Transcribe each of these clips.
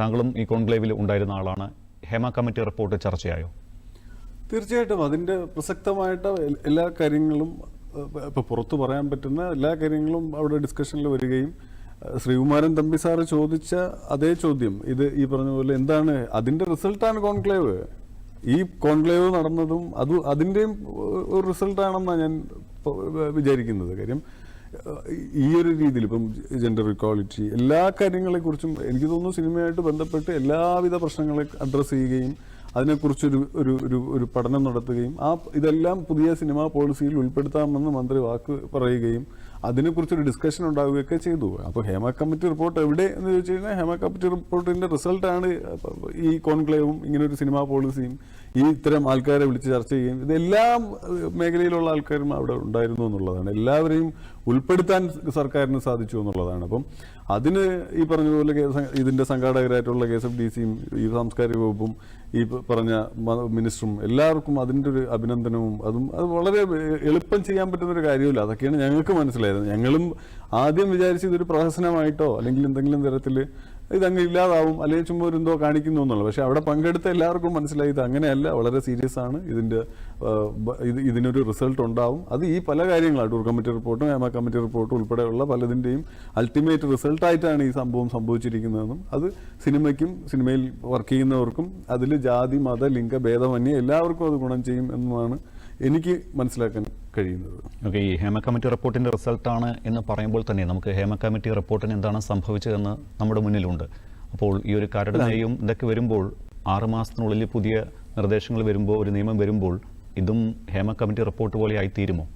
താങ്കളും ഈ കോൺക്ലേവിൽ ഉണ്ടായിരുന്ന ആളാണ്. ഹേമ കമ്മിറ്റി റിപ്പോർട്ട് ചർച്ചയായോ? തീർച്ചയായിട്ടും. അതിന്റെ പ്രസക്തമായിട്ട് എല്ലാ കാര്യങ്ങളും ഇപ്പോൾ ഇപ്പൊ പുറത്തു പറയാൻ പറ്റുന്ന എല്ലാ കാര്യങ്ങളും അവിടെ ഡിസ്കഷനിൽ വരികയും ശ്രീകുമാരൻ തമ്പി സാറ് ചോദിച്ച അതേ ചോദ്യം ഇത് ഈ പറഞ്ഞ പോലെ എന്താണ്? അതിന്റെ റിസൾട്ടാണ് കോൺക്ലേവ്. ഈ കോൺക്ലേവ് നടന്നതും അത് അതിന്റെയും ഒരു റിസൾട്ടാണെന്നാണ് ഞാൻ വിചാരിക്കുന്നത്. കാര്യം ഈ ഒരു രീതിയിൽ ഇപ്പം ജെൻഡർ ഇക്വാളിറ്റി എല്ലാ കാര്യങ്ങളെ കുറിച്ചും എനിക്ക് തോന്നുന്നു സിനിമയായിട്ട് ബന്ധപ്പെട്ട് എല്ലാവിധ പ്രശ്നങ്ങളെ അഡ്രസ്സ് ചെയ്യുകയും അതിനെക്കുറിച്ചൊരു ഒരു ഒരു ഒരു പഠനം നടത്തുകയും ആ ഇതെല്ലാം പുതിയ സിനിമാ പോളിസിയിൽ ഉൾപ്പെടുത്താമെന്ന് മന്ത്രി വാക്ക് പറയുകയും അതിനെക്കുറിച്ചൊരു ഡിസ്കഷൻ ഉണ്ടാവുകയൊക്കെ ചെയ്തു. അപ്പോൾ ഹേമ കമ്മിറ്റി റിപ്പോർട്ട് എവിടെ എന്ന് ചോദിച്ചു കഴിഞ്ഞാൽ ഹേമ കമ്മിറ്റി റിപ്പോർട്ടിന്റെ റിസൾട്ടാണ് ഈ കോൺക്ലേവും ഇങ്ങനെ ഒരു സിനിമാ പോളിസിയും ഈ ഇത്തരം ആൾക്കാരെ വിളിച്ച് ചർച്ച ചെയ്യുകയും ഇതെല്ലാം മേഖലയിലുള്ള ആൾക്കാരും അവിടെ ഉണ്ടായിരുന്നു എന്നുള്ളതാണ്. എല്ലാവരെയും ഉൾപ്പെടുത്താൻ സർക്കാരിന് സാധിച്ചു എന്നുള്ളതാണ്. അപ്പം അതിന് ഈ പറഞ്ഞതുപോലെ ഇതിന്റെ സംഘാടകരായിട്ടുള്ള കെ എസ് എഫ് ഡി സിയും ഈ സാംസ്കാരിക വകുപ്പും ഈ പറഞ്ഞ മിനിസ്റ്ററും എല്ലാവർക്കും അതിന്റെ ഒരു അഭിനന്ദനവും അതും അത് വളരെ എളുപ്പം ചെയ്യാൻ പറ്റുന്ന ഒരു കാര്യമില്ല. അതൊക്കെയാണ് ഞങ്ങൾക്ക് മനസ്സിലായത്. ഞങ്ങളും ആദ്യം വിചാരിച്ച് ഇതൊരു പ്രഹസനമായിട്ടോ അല്ലെങ്കിൽ എന്തെങ്കിലും തരത്തിൽ ഇതങ്ങ് ഇല്ലാതാവും അല്ലെങ്കിൽ ചുമ്മാ ഒരു എന്തോ കാണിക്കുന്നു എന്നുള്ളത്. പക്ഷെ അവിടെ പങ്കെടുത്ത എല്ലാവർക്കും മനസ്സിലായി ഇത് അങ്ങനെയല്ല വളരെ സീരിയസ് ആണ്. ഇതിന്റെ ഇത് ഇതിനൊരു റിസൾട്ട് ഉണ്ടാവും. അത് ഈ പല കാര്യങ്ങളാണ്. ടൂർ കമ്മിറ്റി റിപ്പോർട്ടും ഹേമ കമ്മിറ്റി റിപ്പോർട്ടും ഉൾപ്പെടെയുള്ള പലതിന്റെയും അൾട്ടിമേറ്റ് റിസൾട്ടായിട്ടാണ് ഈ സംഭവം സംഭവിച്ചിരിക്കുന്നതെന്നും അത് സിനിമയ്ക്കും സിനിമയിൽ വർക്ക് ചെയ്യുന്നവർക്കും അതിൽ ജാതി മത ലിംഗ ഭേദമന്യേ എല്ലാവർക്കും അത് ഗുണം ചെയ്യും എന്നുമാണ് എനിക്ക് മനസ്സിലാക്കാൻ കഴിയുന്നത്. ഓക്കെ ഈ ഹേമ കമ്മിറ്റി റിപ്പോർട്ടിന്റെ റിസൾട്ടാണ് എന്ന് പറയുമ്പോൾ തന്നെ നമുക്ക് ഹേമ കമ്മിറ്റി റിപ്പോർട്ടിന് എന്താണ് സംഭവിച്ചതെന്ന് നമ്മുടെ മുന്നിലുണ്ട്. അപ്പോൾ ഈ ഒരു കരടിനെയും ഇതൊക്കെ വരുമ്പോൾ ആറ് മാസത്തിനുള്ളിൽ പുതിയ നിർദ്ദേശങ്ങൾ വരുമ്പോൾ ഒരു നിയമം വരുമ്പോൾ ഇതും ഹേമ കമ്മിറ്റി റിപ്പോർട്ട് പോലെ ആയിത്തീരുമോ?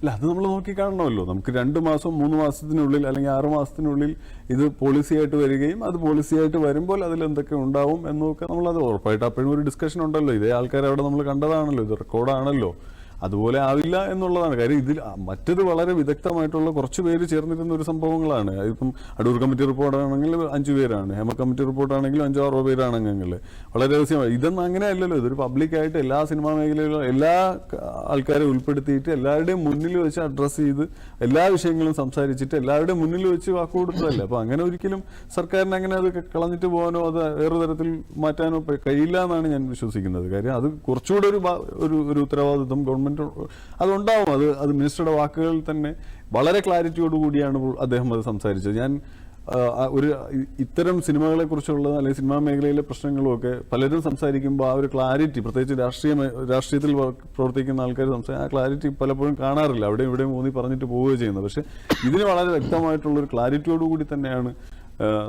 അല്ല അത് നമ്മൾ നോക്കി കാണണമല്ലോ. നമുക്ക് രണ്ട് മാസം മൂന്ന് മാസത്തിനുള്ളിൽ അല്ലെങ്കിൽ ആറ് മാസത്തിനുള്ളിൽ ഇത് പോളിസിയായിട്ട് വരികയും അത് പോളിസിയായിട്ട് വരുമ്പോൾ അതിൽ എന്തൊക്കെ ഉണ്ടാവും എന്നൊക്കെ നമ്മൾ അത് ഉറപ്പായിട്ട് അപ്പോഴും ഒരു ഡിസ്കഷൻ ഉണ്ടല്ലോ. ഇതേ ആൾക്കാരെ അവിടെ നമ്മൾ കണ്ടതാണല്ലോ. ഇത് റെക്കോർഡാണല്ലോ അതുപോലെ ആവില്ല എന്നുള്ളതാണ്. കാര്യം ഇതിൽ മറ്റത് വളരെ വിദഗ്ധമായിട്ടുള്ള കുറച്ച് പേര് ചേർന്നിരുന്ന ഒരു സംഭവങ്ങളാണ്. ഇപ്പം അടൂർ കമ്മിറ്റി റിപ്പോർട്ട് ആണെങ്കിൽ അഞ്ചു പേരാണ്. ഹേമ കമ്മിറ്റി റിപ്പോർട്ട് ആണെങ്കിലും അഞ്ചോ ആറോ പേരാണ് അംഗങ്ങൾ വളരെ രഹസ്യമായി. ഇതൊന്നും അങ്ങനെ അല്ലല്ലോ. ഇതൊരു പബ്ലിക്കായിട്ട് എല്ലാ സിനിമാ മേഖലയിലും എല്ലാ ആൾക്കാരെ ഉൾപ്പെടുത്തിയിട്ട് എല്ലാവരുടെയും മുന്നിൽ വെച്ച് അഡ്രസ്സ് ചെയ്ത് എല്ലാ വിഷയങ്ങളും സംസാരിച്ചിട്ട് എല്ലാവരുടെയും മുന്നിൽ വെച്ച് വാക്കു കൊടുത്തതല്ലേ? അപ്പോൾ അങ്ങനെ ഒരിക്കലും സർക്കാരിന് അങ്ങനെ അത് കളഞ്ഞിട്ട് പോകാനോ അത് വേറെ തരത്തിൽ മാറ്റാനോ കഴിയില്ല എന്നാണ് ഞാൻ വിശ്വസിക്കുന്നത്. കാര്യം അത് കുറച്ചുകൂടെ ഒരു ഒരു ഉത്തരവാദിത്വം ഗവൺമെന്റ് അതുണ്ടാവും. അത് അത് മിനിസ്റ്ററുടെ വാക്കുകളിൽ തന്നെ വളരെ ക്ലാരിറ്റിയോടു കൂടിയാണ് അദ്ദേഹം അത് സംസാരിച്ചത്. ഞാൻ ഒരു ഇത്തരം സിനിമകളെ കുറിച്ചുള്ള അല്ലെങ്കിൽ സിനിമാ മേഖലയിലെ പ്രശ്നങ്ങളും ഒക്കെ പലരും സംസാരിക്കുമ്പോൾ ആ ഒരു ക്ലാരിറ്റി പ്രത്യേകിച്ച് രാഷ്ട്രീയ രാഷ്ട്രീയത്തിൽ പ്രവർത്തിക്കുന്ന ആൾക്കാർ സംസാരിക്കും ആ ക്ലാരിറ്റി പലപ്പോഴും കാണാറില്ല. അവിടെ ഇവിടെയും ഊന്നി പറഞ്ഞിട്ട് പോവുകയോ ചെയ്യുന്നത്. പക്ഷേ ഇതിന് വളരെ വ്യക്തമായിട്ടുള്ള ഒരു ക്ലാരിറ്റിയോട് കൂടി തന്നെയാണ്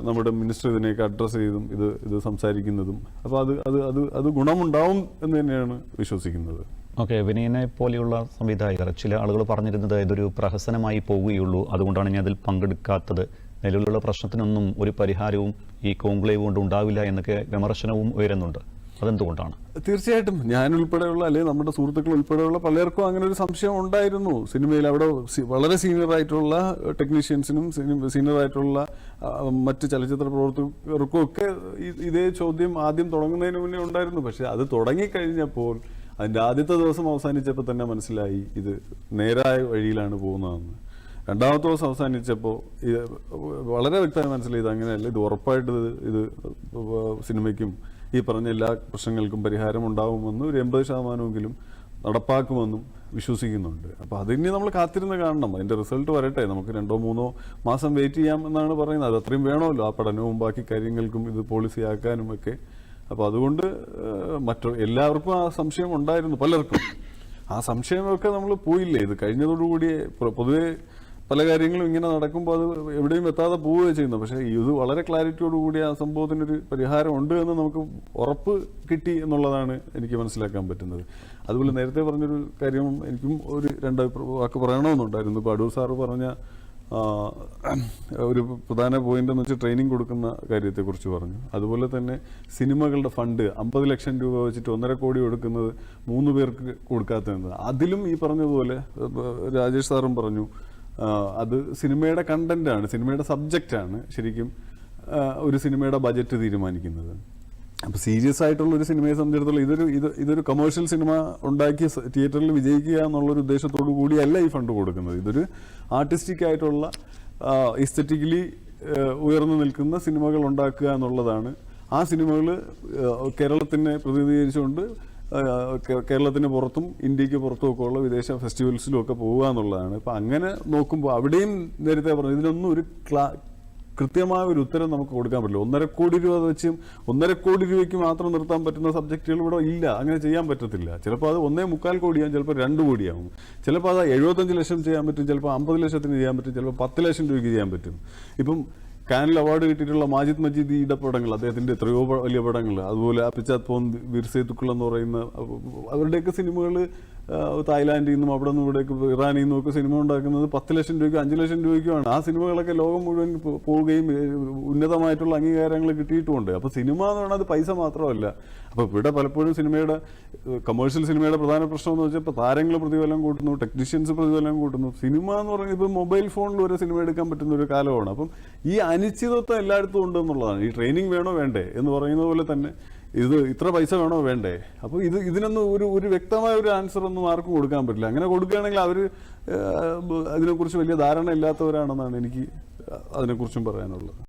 നമ്മുടെ മിനിസ്റ്റർ ഇതിനെയൊക്കെ അഡ്രസ്സ് ചെയ്തും ഇത് ഇത് സംസാരിക്കുന്നതും. അപ്പോൾ അത് അത് അത് അത് ഗുണമുണ്ടാവും എന്ന് തന്നെയാണ് വിശ്വസിക്കുന്നത്. ഓക്കെ വിനയനെ പോലെയുള്ള സംവിധായകർ ചില ആളുകൾ പറഞ്ഞിരുന്നത് ഇതൊരു പ്രഹസനമായി പോവുകയുള്ളൂ. അതുകൊണ്ടാണ് ഞാൻ അതിൽ പങ്കെടുക്കാത്തത്. നിലവിലുള്ള പ്രശ്നത്തിനൊന്നും ഒരു പരിഹാരവും ഈ കോൺക്ലേവ് കൊണ്ട് ഉണ്ടാവില്ല എന്നൊക്കെ വിമർശനവും ഉയരുന്നുണ്ട്. അതെന്തുകൊണ്ടാണ്? തീർച്ചയായിട്ടും. ഞാൻ ഉൾപ്പെടെയുള്ള അല്ലെങ്കിൽ നമ്മുടെ സുഹൃത്തുക്കൾ ഉൾപ്പെടെയുള്ള പലർക്കും അങ്ങനെ ഒരു സംശയം ഉണ്ടായിരുന്നു. സിനിമയിൽ അവിടെ വളരെ സീനിയർ ആയിട്ടുള്ള ടെക്നീഷ്യൻസിനും സീനിയർ ആയിട്ടുള്ള മറ്റ് ചലച്ചിത്ര പ്രവർത്തകർക്കും ഒക്കെ ഇതേ ചോദ്യം ആദ്യം തുടങ്ങുന്നതിന് മുന്നേ ഉണ്ടായിരുന്നു. പക്ഷെ അത് തുടങ്ങിക്കഴിഞ്ഞപ്പോൾ അതിന്റെ ആദ്യത്തെ ദിവസം അവസാനിച്ചപ്പോൾ തന്നെ മനസ്സിലായി ഇത് നേരായ വഴിയിലാണ് പോകുന്നതെന്ന്. രണ്ടാമത്തെ ദിവസം അവസാനിച്ചപ്പോൾ ഇത് വളരെ വ്യക്തമായി മനസ്സിലായി ഇത് അങ്ങനെയല്ല ഇത് ഉറപ്പായിട്ട് ഇത് സിനിമയ്ക്കും ഈ പറഞ്ഞ എല്ലാ പ്രശ്നങ്ങൾക്കും പരിഹാരം ഉണ്ടാവുമെന്നും ഒരു എൺപത് ശതമാനമെങ്കിലും നടപ്പാക്കുമെന്നും വിശ്വസിക്കുന്നുണ്ട്. അപ്പോൾ അതിന് നമ്മൾ കാത്തിരുന്ന് കാണണം. അതിന്റെ റിസൾട്ട് വരട്ടെ. നമുക്ക് രണ്ടോ മൂന്നോ മാസം വെയിറ്റ് ചെയ്യാം എന്നാണ് പറയുന്നത്. അത് അത്രയും വേണമല്ലോ. ആ പഠനവും ബാക്കി കാര്യങ്ങൾക്കും ഇത് പോളിസി ആക്കാനും ഒക്കെ അപ്പോൾ അതുകൊണ്ട് മറ്റു എല്ലാവർക്കും ആ സംശയം ഉണ്ടായിരുന്നു പലർക്കും. ആ സംശയമൊക്കെ നമ്മൾ പോയില്ലേ? ഇത് കഴിഞ്ഞതോടുകൂടി പൊതുവെ പല കാര്യങ്ങളും ഇങ്ങനെ നടക്കുമ്പോൾ അത് എവിടെയും എത്താതെ പോവുകയാണ് ചെയ്യുന്നത്. പക്ഷേ ഇത് വളരെ ക്ലാരിറ്റിയോടുകൂടി ആ സംഭവത്തിനൊരു പരിഹാരം ഉണ്ട് എന്ന് നമുക്ക് ഉറപ്പ് കിട്ടി എന്നുള്ളതാണ് എനിക്ക് മനസ്സിലാക്കാൻ പറ്റുന്നത്. അതുപോലെ നേരത്തെ പറഞ്ഞൊരു കാര്യം എനിക്കും ഒരു രണ്ട് വാക്ക് പറയണമെന്നുണ്ടായിരുന്നു. ഇപ്പോൾ അടൂർ സാറ് പറഞ്ഞ ഒരു പ്രധാന പോയിന്റ് എന്ന് വെച്ചാൽ ട്രെയിനിങ് കൊടുക്കുന്ന കാര്യത്തെക്കുറിച്ച് പറഞ്ഞു. അതുപോലെ തന്നെ സിനിമകളുടെ ഫണ്ട് അമ്പത് ലക്ഷം രൂപ വെച്ചിട്ട് ഒന്നര കോടി കൊടുക്കുന്നത് മൂന്ന് പേർക്ക് കൊടുക്കാത്തത് അതിലും ഈ പറഞ്ഞതുപോലെ രാജേഷ് സാറും പറഞ്ഞു അത് സിനിമയുടെ കണ്ടന്റ് ആണ് സിനിമയുടെ സബ്ജക്റ്റ് ആണ് ശരിക്കും ഒരു സിനിമയുടെ ബജറ്റ് തീരുമാനിക്കുന്നത്. അപ്പോൾ സീരിയസ് ആയിട്ടുള്ള ഒരു സിനിമയെ സംബന്ധിച്ചിടത്തോളം ഇതൊരു ഇത് ഇതൊരു കമേഴ്ഷ്യൽ സിനിമ ഉണ്ടാക്കി തിയേറ്ററിൽ വിജയിക്കുക എന്നുള്ളൊരു ഉദ്ദേശത്തോടു കൂടിയല്ല ഈ ഫണ്ട് കൊടുക്കുന്നത്. ഇതൊരു ആർട്ടിസ്റ്റിക് ആയിട്ടുള്ള ഇസ്തറ്റിക്കലി ഉയർന്നു നിൽക്കുന്ന സിനിമകൾ ഉണ്ടാക്കുക എന്നുള്ളതാണ്. ആ സിനിമകൾ കേരളത്തിനെ പ്രതിനിധീകരിച്ചുകൊണ്ട് കേരളത്തിന് പുറത്തും ഇന്ത്യയ്ക്ക് പുറത്തും ഒക്കെ ഉള്ള വിദേശ ഫെസ്റ്റിവൽസിലും ഒക്കെ പോവുക എന്നുള്ളതാണ്. ഇപ്പം അങ്ങനെ നോക്കുമ്പോൾ അവിടെയും നേരത്തെ പറഞ്ഞു ഇതിനൊന്നും ഒരു കൃത്യമായ ഒരു ഉത്തരം നമുക്ക് കൊടുക്കാൻ പറ്റില്ല. ഒന്നര കോടി രൂപ വെച്ചും ഒന്നര കോടി രൂപയ്ക്ക് മാത്രം നിർത്താൻ പറ്റുന്ന സബ്ജക്റ്റുകൾ ഇവിടെ ഇല്ല. അങ്ങനെ ചെയ്യാൻ പറ്റത്തില്ല. ചിലപ്പോൾ അത് ഒന്നേ മുക്കാൽ കോടിയാകും ചിലപ്പോൾ രണ്ട് കോടിയാവും. ചിലപ്പോൾ അത് എഴുപത്തഞ്ച് ലക്ഷം ചെയ്യാൻ പറ്റും ചിലപ്പോൾ അമ്പത് ലക്ഷത്തിന് ചെയ്യാൻ പറ്റും ചിലപ്പോൾ പത്ത് ലക്ഷം രൂപയ്ക്ക് ചെയ്യാൻ പറ്റും. ഇപ്പം കാനൽ അവാർഡ് കിട്ടിയിട്ടുള്ള മാജിദ് മജീദിയുടെ പടങ്ങൾ അദ്ദേഹത്തിന്റെ എത്രയോ വലിയ പടങ്ങൾ അതുപോലെ അപ്പിച്ചാത് പോൻ വീർസേത്തുക്കൾ എന്ന് പറയുന്ന അവരുടെയൊക്കെ സിനിമകൾ തായ്ലാൻഡിൽ നിന്നും അവിടെ നിന്നും ഇവിടേക്ക് ഇറാനിൽ നിന്നും ഒക്കെ സിനിമ ഉണ്ടാക്കുന്നത് പത്ത് ലക്ഷം രൂപയ്ക്കും അഞ്ച് ലക്ഷം രൂപയ്ക്കുമാണ്. ആ സിനിമകളൊക്കെ ലോകം മുഴുവൻ പോവുകയും ഉന്നതമായിട്ടുള്ള അംഗീകാരങ്ങൾ കിട്ടിയിട്ടുമുണ്ട്. അപ്പോൾ സിനിമ എന്ന് പറഞ്ഞാൽ അത് പൈസ മാത്രമല്ല. അപ്പോൾ ഇവിടെ പലപ്പോഴും സിനിമയുടെ കമേഴ്ഷ്യൽ സിനിമയുടെ പ്രധാന പ്രശ്നം എന്ന് വെച്ചാൽ ഇപ്പോൾ താരങ്ങൾ പ്രതിഫലം കൂട്ടുന്നു ടെക്നീഷ്യൻസ് പ്രതിഫലം കൂട്ടുന്നു. സിനിമ എന്ന് പറഞ്ഞാൽ ഇപ്പോൾ മൊബൈൽ ഫോണിൽ ഒരു സിനിമ എടുക്കാൻ പറ്റുന്ന ഒരു കാലമാണ്. അപ്പം ഈ അനിശ്ചിതത്വം എല്ലായിടത്തും ഉണ്ട് എന്നുള്ളതാണ്. ഈ ട്രെയിനിങ് വേണോ? വേണ്ടേ എന്ന് പറയുന്നത് പോലെ തന്നെ ഇത് ഇത്ര പൈസ വേണോ? വേണ്ടേ. അപ്പോൾ ഇത് ഇതിനൊന്നും ഒരു ഒരു വ്യക്തമായ ഒരു ആൻസർ ഒന്നും ആർക്കും കൊടുക്കാൻ പറ്റില്ല. അങ്ങനെ കൊടുക്കുകയാണെങ്കിൽ അവർ അതിനെക്കുറിച്ച് വലിയ ധാരണ ഇല്ലാത്തവരാണെന്നാണ് എനിക്ക് അതിനെക്കുറിച്ചും പറയാനുള്ളത്.